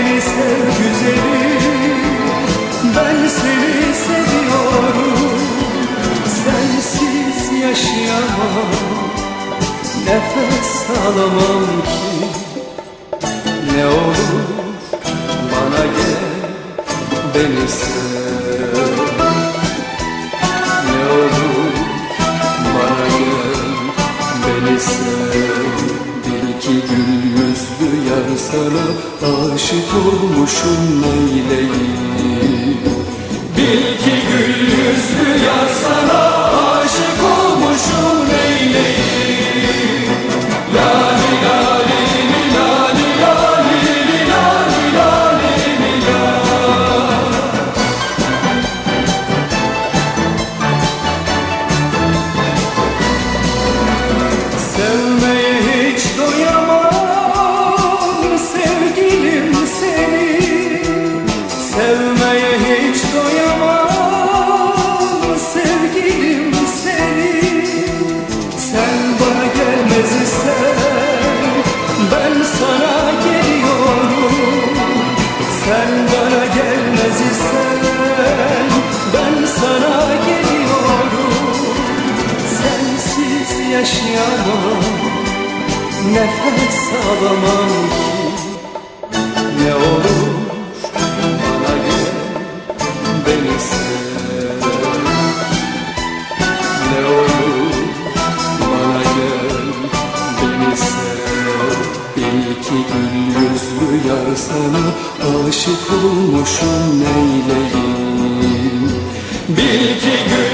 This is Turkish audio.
beni sev güzelim. Ben seni seviyorum. Sensiz yaşayamam. Nefes alamam ki. Ne olur bana gel Beni sev. Ne olur bana gel Beni sev sana Aşık olmuşum neyleyim? Bil ki gül Sen bana gelmez isen ben sana geliyorum. Sensiz yaşayamam Nefes alamam ki sana aşık olmuşum neyleyim? Bil ki gün